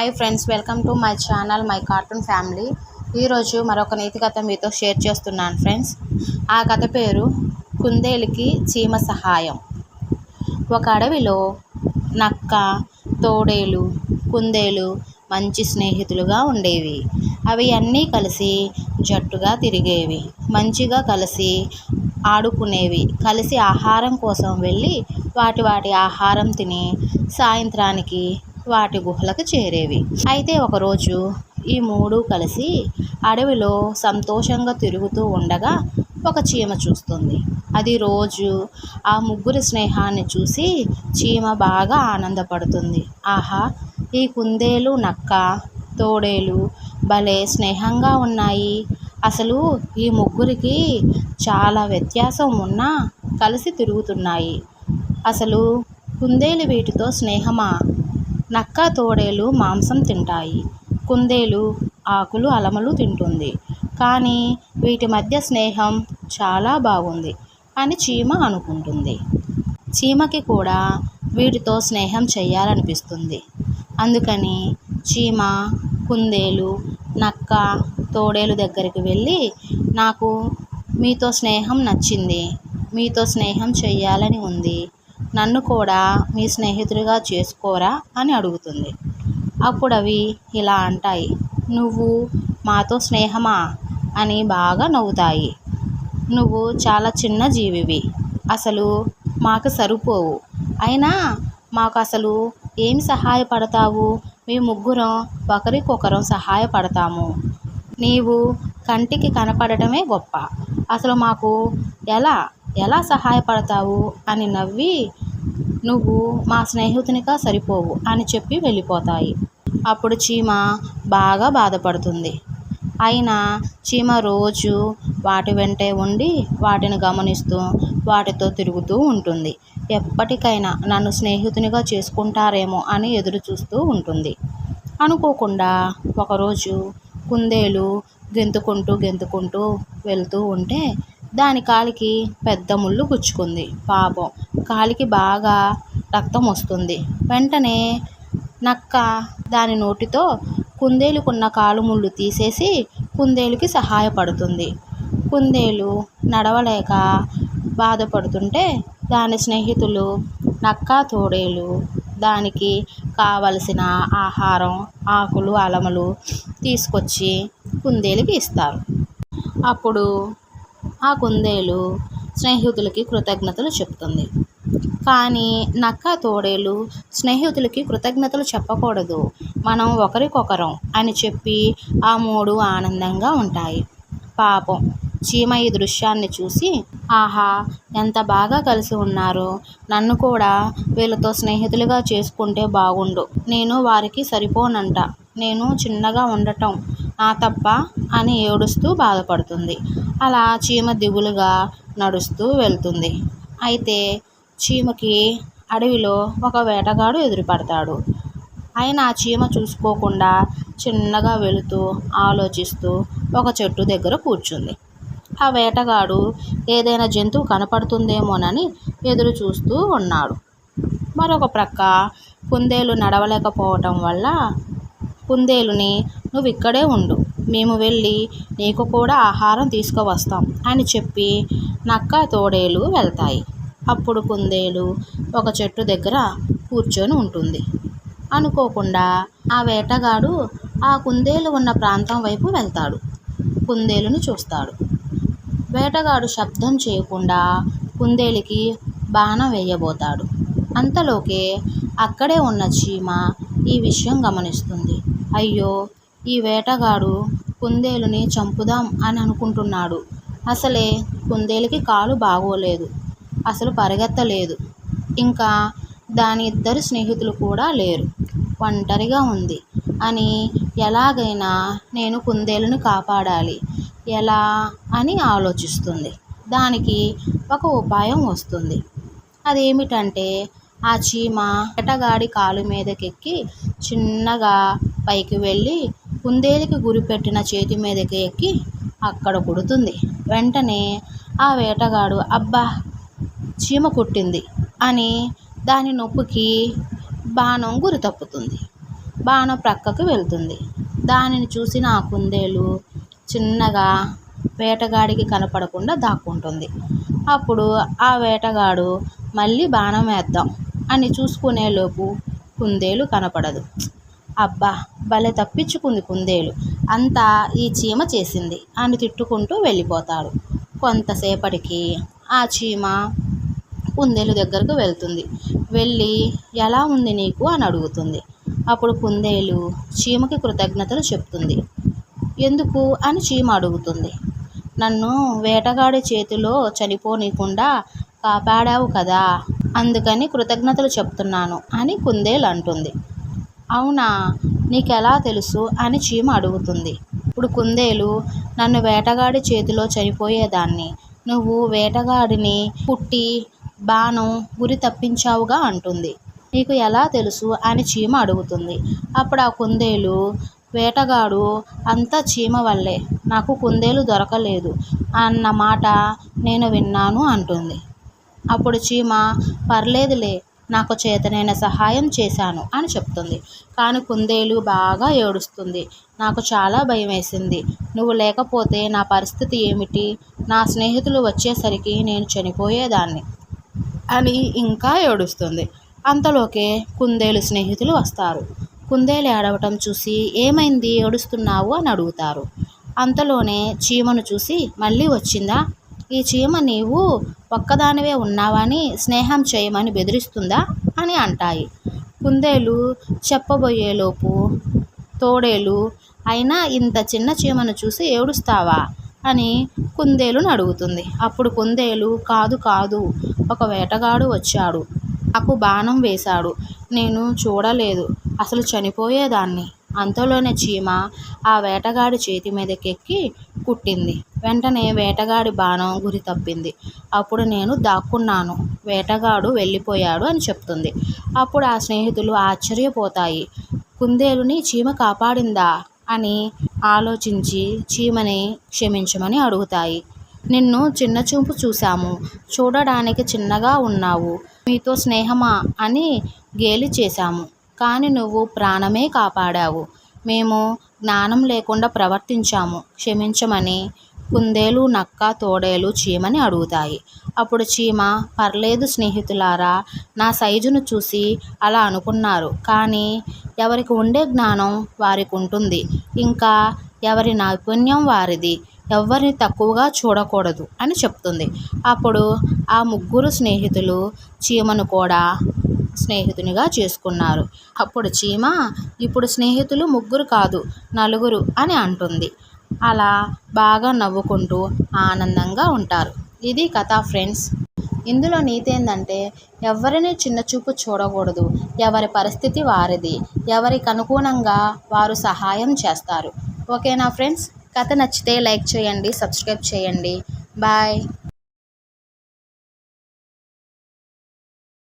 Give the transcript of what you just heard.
Hi friends welcome to my channel my cartoon family ఈరోజు మరొక నీతి కథ మీతో షేర్ చేస్తున్నాను ఫ్రెండ్స్ ఆ కథ పేరు కుందేలుకి చీమ సహాయం. ఒక అడవిలో నక్క తోడేలు కుందేలు మంచి స్నేహితులుగా ఉండేవి. అవి అన్నీ కలిసి జట్టుగా తిరిగేవి. మంచిగా కలిసి ఆడుకునేవి. కలిసి ఆహారం కోసం వెళ్ళి వాటి వాటి ఆహారం తిని సాయంత్రానికి వాటి గుహలకు చేరేవి. అయితే ఒకరోజు ఈ మూడు కలిసి అడవిలో సంతోషంగా తిరుగుతూ ఉండగా ఒక చీమ చూస్తుంది. అది రోజు ఆ ముగ్గురి స్నేహాన్ని చూసి చీమ బాగా ఆనందపడుతుంది. ఆహా ఈ కుందేలు నక్క తోడేలు భలే స్నేహంగా ఉన్నాయి. అసలు ఈ ముగ్గురికి చాలా వ్యత్యాసం ఉన్నా కలిసి తిరుగుతున్నాయి. అసలు కుందేలు వీటితో స్నేహమా? నక్క తోడేలు మాంసం తింటాయి. కుందేలు ఆకులు అలమలు తింటుంది. కానీ వీటి మధ్య స్నేహం చాలా బాగుంది అని చీమ అనుకుంటుంది. చీమకి కూడా వీటితో స్నేహం చేయాలనిపిస్తుంది. అందుకని చీమ కుందేలు నక్క తోడేలు దగ్గరికి వెళ్ళి నాకు మీతో స్నేహం నచ్చింది. మీతో స్నేహం చేయాలని ఉంది. నన్ను కూడా మీ స్నేహితుడిగా చేసుకోరా అని అడుగుతుంది. అప్పుడు అవి ఇలా అంటాయి. నువ్వు మాతో స్నేహమా? అని బాగా నవ్వుతాయి. నువ్వు చాలా చిన్న జీవివి. అసలు మాకు సరిపోవు. అయినా మాకు అసలు ఏమి సహాయపడతావు? మీ ముగ్గురం ఒకరికొకరం సహాయపడతాము. నీవు కంటికి కనపడటమే గొప్ప. అసలు మాకు ఎలా? ఎలా సహాయపడతావు అని నవ్వి నువ్వు మా స్నేహితునిగా సరిపోవు అని చెప్పి వెళ్ళిపోతాయి. అప్పుడు చీమ బాగా బాధపడుతుంది. అయినా చీమ రోజు వాటి వెంటే ఉండి వాటిని గమనిస్తూ వాటితో తిరుగుతూ ఉంటుంది. ఎప్పటికైనా నన్ను స్నేహితునిగా చేసుకుంటారేమో అని ఎదురు చూస్తూ ఉంటుంది. అనుకోకుండా ఒకరోజు కుందేలు గెంతుకుంటూ గెంతుకుంటూ వెళ్తూ ఉంటే దాని కాలికి పెద్ద ముళ్ళు గుచ్చుకుంది. పాపం. కాలికి బాగా రక్తం వస్తుంది. వెంటనే నక్క దాని నోటితో కుందేలుకున్న కాలు ముళ్ళు తీసేసి కుందేలుకి సహాయపడుతుంది. కుందేలు నడవలేక బాధపడుతుంటే దాని స్నేహితులు నక్క తోడేలు దానికి కావలసిన ఆహారం ఆకులు అలమలు తీసుకొచ్చి కుందేలుకి ఇస్తారు. అప్పుడు ఆ కుందేలు స్నేహితులకి కృతజ్ఞతలు చెప్తుంది. కానీ నక్క తోడేలు స్నేహితులకి కృతజ్ఞతలు చెప్పకూడదు. మనం ఒకరికొకరం అని చెప్పి ఆ మూడు ఆనందంగా ఉంటాయి. పాపం చీమ ఈ దృశ్యాన్ని చూసి ఆహా ఎంత బాగా కలిసి ఉన్నారో. నన్ను కూడా వీళ్ళతో స్నేహితులుగా చేసుకుంటే బాగుండు. నేను వారికి సరిపోనంట. నేను చిన్నగా ఉండటం ఆ తప్ప అని ఏడుస్తూ బాధపడుతుంది. అలా చీమ దిగులుగా నడుస్తూ వెళ్తుంది. అయితే చీమకి అడవిలో ఒక వేటగాడు ఎదురుపడతాడు. ఆయన ఆ చీమ చూసుకోకుండా చిన్నగా వెళుతూ ఆలోచిస్తూ ఒక చెట్టు దగ్గర కూర్చుంది. ఆ వేటగాడు ఏదైనా జంతువు కనపడుతుందేమోనని ఎదురు చూస్తూ ఉన్నాడు. మరొక ప్రక్క కుందేలు నడవలేకపోవటం వల్ల కుందేలుని నువ్వు ఇక్కడే ఉండు. మేము వెళ్ళి నీకు కూడా ఆహారం తీసుకువస్తాం అని చెప్పి నక్క తోడేలు వెళ్తాయి. అప్పుడు కుందేలు ఒక చెట్టు దగ్గర కూర్చొని ఉంటుంది. అనుకోకుండా ఆ వేటగాడు ఆ కుందేలు ఉన్న ప్రాంతం వైపు వెళ్తాడు. కుందేలుని చూస్తాడు. వేటగాడు శబ్దం చేయకుండా కుందేలుకి బాణం వేయబోతాడు. అంతలోకే అక్కడే ఉన్న చీమ ఈ విషయం గమనిస్తుంది. అయ్యో ఈ వేటగాడు కుందేలుని చంపుదాం అని అనుకుంటున్నాడు. అసలే కుందేలుకి కాలు బాగోలేదు. అసలు పరిగెత్తలేదు. ఇంకా దాని ఇద్దరు స్నేహితులు కూడా లేరు. ఒంటరిగా ఉంది. అని ఎలాగైనా నేను కుందేలుని కాపాడాలి. ఎలా అని ఆలోచిస్తుంది. దానికి ఒక ఉపాయం వస్తుంది. అదేమిటంటే ఆ చీమ వేటగాడి కాలు మీదకెక్కి చిన్నగా పైకి వెళ్ళి కుందేలుకి గురిపెట్టిన చేతి మీదకి ఎక్కి అక్కడ కుడుతుంది వెంటనే ఆ వేటగాడు అబ్బా చీమ కుట్టింది అని దాని నొప్పికి బాణం గురి తప్పుతుంది. బాణం ప్రక్కకు వెళ్తుంది. దానిని చూసిన ఆ కుందేలు చిన్నగా వేటగాడికి కనపడకుండా దాక్కుంటుంది. అప్పుడు ఆ వేటగాడు మళ్ళీ బాణం వేద్దాం అని చూసుకునేలోపు కుందేలు కనపడదు. అబ్బా భలే తప్పించుకుంది కుందేలు. అంతా ఈ చీమ చేసింది. అని తిట్టుకుంటూ వెళ్ళిపోతాడు. కొంతసేపటికి ఆ చీమ కుందేలు దగ్గరకు వెళ్తుంది. వెళ్ళి ఎలా ఉంది నీకు? అని అడుగుతుంది. అప్పుడు కుందేలు చీమకి కృతజ్ఞతలు చెప్తుంది. ఎందుకు? అని చీమ అడుగుతుంది. నన్ను వేటగాడి చేతిలో చనిపోనీకుండా కాపాడావు కదా. అందుకని కృతజ్ఞతలు చెప్తున్నాను అని కుందేలు అంటుంది. అవునా? నీకెలా తెలుసు? అని చీమ అడుగుతుంది. ఇప్పుడు కుందేలు నన్ను వేటగాడి చేతిలో చనిపోయేదాన్ని. నువ్వు వేటగాడిని పుట్టి బాణం గురి తప్పించావుగా అంటుంది. నీకు ఎలా తెలుసు? అని చీమ అడుగుతుంది. అప్పుడు ఆ కుందేలు వేటగాడు అంతా చీమ వల్లే. నాకు కుందేలు దొరకలేదు. అన్న మాట నేను విన్నాను అంటుంది. అప్పుడు చీమ పర్లేదులే. నాకు చేతనైన సహాయం చేశాను అని చెప్తుంది. కానీ కుందేలు బాగా ఏడుస్తుంది. నాకు చాలా భయం వేసింది నువ్వు లేకపోతే నా పరిస్థితి ఏమిటి? నా స్నేహితులు వచ్చేసరికి నేను చనిపోయేదాన్ని అని ఇంకా ఏడుస్తుంది. అంతలోకే కుందేలు స్నేహితులు వస్తారు. కుందేలు ఏడవటం చూసి ఏమైంది? ఏడుస్తున్నావు? అని అడుగుతారు. అంతలోనే చీమను చూసి మళ్ళీ వచ్చిందా? ఈ చీమ నీవు ఒక్కదానివే ఉన్నావని స్నేహం చేయమని బెదిరిస్తుందా అని అంటాయి. కుందేలు చెప్పబోయేలోపు తోడేలు అయినా ఇంత చిన్న చీమను చూసి ఏడుస్తావా అని కుందేలును అడుగుతుంది. అప్పుడు కుందేలు కాదు కాదు ఒక వేటగాడు వచ్చాడు. నాకు బాణం వేశాడు. నేను చూడలేదు. అసలు చనిపోయేదాన్ని. అంతలోనే చీమ ఆ వేటగాడి చేతి మీదకెక్కి కుట్టింది. వెంటనే వేటగాడి బాణం గురి తప్పింది. అప్పుడు నేను దాక్కున్నాను. వేటగాడు వెళ్ళిపోయాడు అని చెప్తుంది. అప్పుడు ఆ స్నేహితులు ఆశ్చర్యపోతాయి. కుందేలుని చీమ కాపాడిందా? అని ఆలోచించి చీమని క్షమించమని అడుగుతాయి. నిన్ను చిన్న చూపు చూశాము. చూడడానికి చిన్నగా ఉన్నావు. మీతో స్నేహమా? అని గేలి చేశాము. కానీ నువ్వు ప్రాణమే కాపాడావు. మేము జ్ఞానం లేకుండా ప్రవర్తించాము. క్షమించమని కుందేలు నక్క తోడేలు చీమని అడుగుతాయి. అప్పుడు చీమ పర్లేదు స్నేహితులారా నా సైజును చూసి అలా అనుకున్నారు. కానీ ఎవరికి ఉండే జ్ఞానం వారికి ఉంటుంది. ఇంకా ఎవరి నైపుణ్యం వారిది. ఎవరిని తక్కువగా చూడకూడదు అని చెప్తుంది. అప్పుడు ఆ ముగ్గురు స్నేహితులు చీమను కూడా స్నేహితునిగా చేసుకున్నారు. అప్పుడు చీమ ఇప్పుడు స్నేహితులు ముగ్గురు కాదు నలుగురు అని అంటుంది. అలా బాగా నవ్వుకుంటూ ఆనందంగా ఉంటారు. ఇది కథ ఫ్రెండ్స్. ఇందులో నీతి ఏంటంటే ఎవరిని చిన్న చూపు చూడకూడదు. ఎవరి పరిస్థితి వారిది. ఎవరికి అనుగుణంగా వారు సహాయం చేస్తారు. ఓకేనా ఫ్రెండ్స్? కథ నచ్చితే లైక్ చేయండి సబ్స్క్రైబ్ చేయండి. బాయ్.